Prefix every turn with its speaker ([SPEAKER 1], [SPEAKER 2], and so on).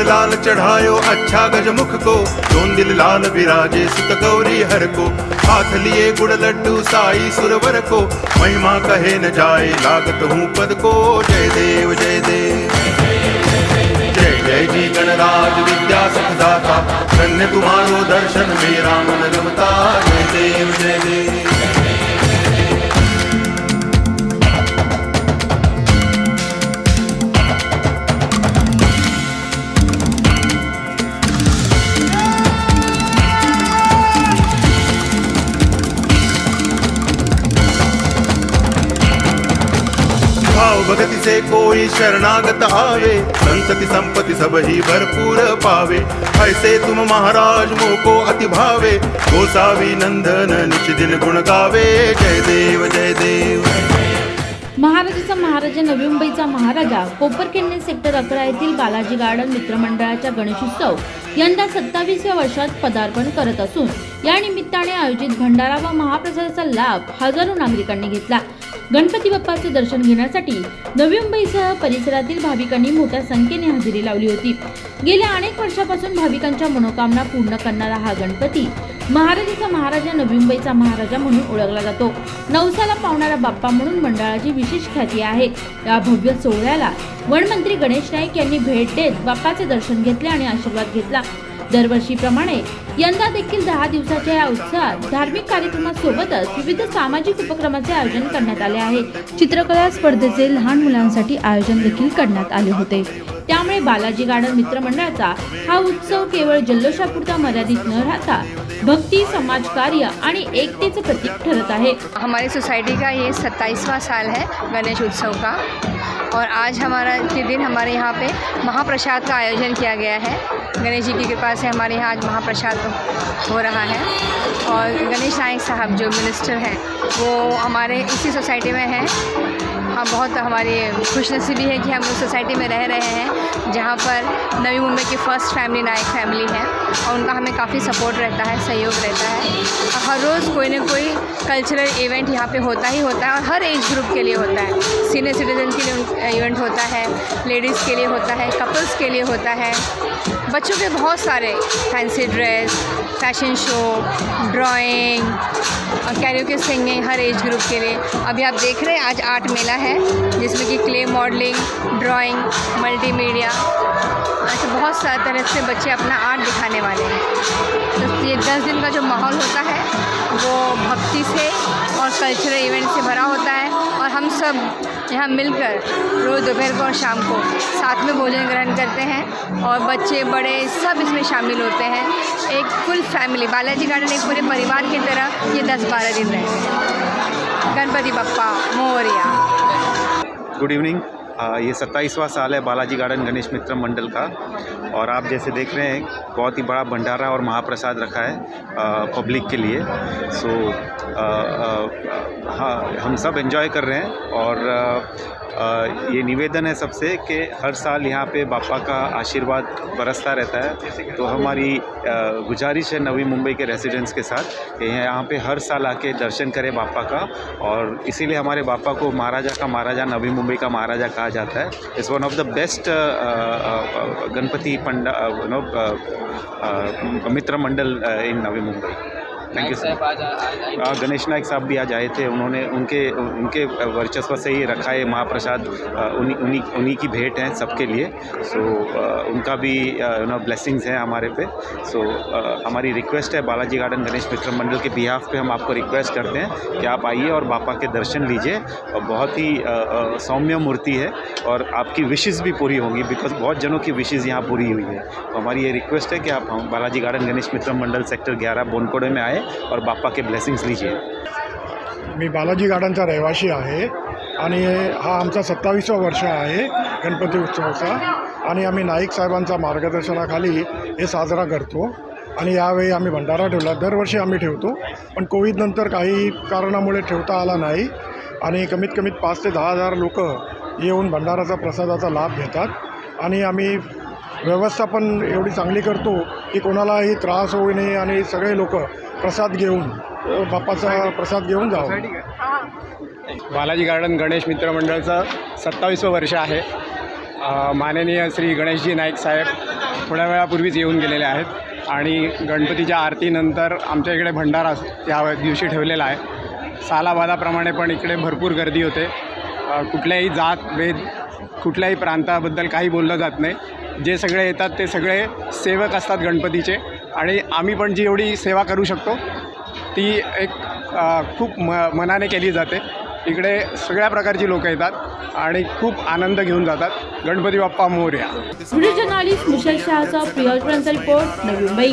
[SPEAKER 1] लाल चढ़ायो अच्छा गजमुख को दिल लाल विराजे सुत गौरी हर को। हाथ लिए गुड़ लड्डू साई सुरवर को, महिमा कहे न जाए, लागत हूँ पद को। जय देव जय देव। तुम्हारो दर्शन मेरा मन रमता जय देव जय देव। भाव भगति से कोई शरणागत आवे संतति संपत्ति सब ही भरपूर पावे. ऐसे तुम महाराज मोको अति भावे गोसावी नंदन निच दिन गुण गावे. जय देव जय देव.
[SPEAKER 2] महाराजाचा महाराजा नवी मुंबईचा महाराजा कोपरखेडणे सेक्टर अकरा येथील बालाजी गार्डन मित्रमंडळाच्या गणेशोत्सव यंदा सत्तावीसव्या वर्षात पदार्पण करत असून या निमित्ताने आयोजित भंडारा व महाप्रसादाचा लाभ हजारो नागरिकांनी घेतला. गणपती बाप्पाचे दर्शन घेण्यासाठी नवी मुंबईसह परिसरातील भाविकांनी मोठ्या संख्येने हजेरी लावली होती. गेल्या अनेक वर्षापासून भाविकांच्या मनोकामना पूर्ण करणारा हा गणपती महाराजाचा महाराजा नवी मुंबईचा महाराजा म्हणून ओळखला जातो. नवसाला पावणारा बाप्पा म्हणून मंडळाची विशेष ख्याती आहे. या भव्य सोहळ्याला वनमंत्री गणेश नाईक यांनी भेट देत बाप्पाचे दर्शन घेतले आणि आशीर्वाद घेतला. दरवर्षीप्रमाणे यंदा देखील दहा दिवसाच्या या उत्सवात धार्मिक कार्यक्रमासोबतच विविध सामाजिक उपक्रमाचे आयोजन करण्यात आले आहे. चित्रकला स्पर्धेचे लहान मुलांसाठी आयोजन देखील करण्यात आले होते. त्यामुळे बालाजी गार्डन मित्रमंडळाचा हा उत्सव केवळ जल्लोषापुरता मर्यादित न राहता भक्ती समाजकार्य आणि एकतेचं प्रतीक ठरत आहे.
[SPEAKER 3] हमारी सोसाइटी का ये सत्ताईसवां साल है गणेश उत्सव का? और आज हमारा के दिन हमारे यहाँ पे महाप्रसाद का आयोजन किया गया है। गणेश जी की कृपा से हमारे यहाँ आज महाप्रसाद हो रहा है और गणेश नायक साहब जो मिनिस्टर हैं, वो हमारे इसी सोसाइटी में हैं। हम बहुत हमारी खुशनसीबी है कि हम उस सोसाइटी में रह रहे हैं, जहाँ पर नवी मुंबई की फ़र्स्ट फैमिली नायक फैमिली है और उनका हमें काफ़ी सपोर्ट रहता है, सहयोग रहता है। हर रोज़ कोई ना कोई कल्चरल इवेंट यहाँ पे होता ही होता है और हर एज ग्रुप के लिए होता है। सीनियर सिटीजन के लिए इवेंट होता है लेडीज़ के लिए होता है कपल्स के लिए होता है। बच्चों के बहुत सारे fancy dress fashion show drawing karaoke singing हर एज ग्रुप के लिए। अभी आप देख रहे हैं, आज आर्ट मेला है, जिसमें कि क्ले मॉडलिंग ड्राइंग मल्टीमीडिया ऐसे बहुत सारे तरह से बच्चे अपना आर्ट दिखाने वाले हैं। तो ये दस दिन का जो माहौल होता है, वो भक्ति से और कल्चरल इवेंट से भरा होता है। और हम सब यहाँ मिलकर रोज़ दोपहर को और शाम को साथ में भोजन ग्रहण करते हैं और बच्चे, बड़े सब इसमें शामिल होते हैं। एक फुल फैमिली बालाजी गार्डन एक पूरे परिवार की तरह ये दस बारह दिन रहे। गणपति बप्पा, मोरिया।
[SPEAKER 4] गुड इवनिंग ये सत्ताईसवां साल है बालाजी गार्डन गणेश मित्र मंडल का। और आप जैसे देख रहे हैं बहुत ही बड़ा भंडारा और महाप्रसाद रखा है पब्लिक के लिए। सो हाँ हम सब एंजॉय कर रहे हैं और आ, ये निवेदन है सबसे कि हर साल यहाँ पे बापा का आशीर्वाद बरसता रहता है। तो हमारी गुजारिश है नवी मुंबई के रेसिडेंट्स के साथ कि यहाँ पे हर साल आके दर्शन करें बापा का। और इसीलिए हमारे बापा को महाराजा का महाराजा नवी मुंबई का महाराजा कहा जाता है. Is one of the best Ganpati pandal no मित्र मंडल in Navi Mumbai thank you sir Ganesh Naik साहब भी आज आए थे। उन्होंने उनके उनके वर्चस्व से ही रखा है महाप्रसाद। उन्हीं उन्हीं उन्हीं की भेंट है सबके लिए। सो उनका भी यू नो ब्लेसिंग्स हैं हमारे पे। सो हमारी रिक्वेस्ट है बालाजी गार्डन गणेश मित्र मंडल के बिहाफ पे हम आपको रिक्वेस्ट करते हैं कि आप आइए और बापा के दर्शन लीजिए। और बहुत ही सौम्य मूर्ति है और आपकी विशेज़ भी पूरी होंगी बिकॉज़ बहुत जनों की विशेज़ यहाँ पूरी हुई है। तो हमारी ये रिक्वेस्ट है कि आप बालाजी गार्डन गणेश मित्र मंडल सेक्टर ग्यारह बोनकोड़े में आए और बापा के ब्लेसिंग्स लीजिए।
[SPEAKER 5] मी बालाजी गार्डनचा रहिवासी आहे आणि हा आमचा सत्तावीसवा वर्ष आहे गणपती उत्सवाचा आणि आम्ही नाईक साहेबांच्या मार्गदर्शनाखाली हे साजरा करतो आणि यावेळी आम्ही भंडारा ठेवला. दरवर्षी आम्ही ठेवतो पण कोविडनंतर काही कारणामुळे ठेवता आला नाही आणि कमीत कमीत पाच ते दहा हजार लोक येऊन भंडाराचा प्रसादाचा लाभ घेतात आणि आम्ही व्यवस्था पण एवढी चांगली करतो की कोणालाही त्रास होऊ नये आणि सगळे लोक प्रसाद घेऊन बाप्पाचा प्रसाद घेऊन जावं.
[SPEAKER 6] बालाजी गार्डन गणेश मित्र मंडळचं सत्तावीसवं वर्ष आहे. माननीय श्री गणेशजी नाईक साहेब थोड्या वेळापूर्वीच येऊन गेलेले आहेत आणि गणपतीच्या आरतीनंतर आमच्या इकडे भंडारा या दिवशी ठेवलेला आहे. सालाबादाप्रमाणे पण इकडे भरपूर गर्दी होते. कुठल्याही जात भेद कुठल्याही प्रांताबद्दल काही बोललं जात नाही. जे सगळे येतात ते सगळे सेवक असतात गणपतीचे. आणि आम्ही पण जी एवढी सेवा करू शकतो ती एक खूप म मनाने केली जाते. इकडे सगळ्या प्रकारची लोक येतात आणि खूप आनंद घेऊन जातात. Ganpati Bappa Morya.
[SPEAKER 2] Video journalist Michelle शहाचा प्रियॉर्टनचा रिपोर्ट नवी मुंबई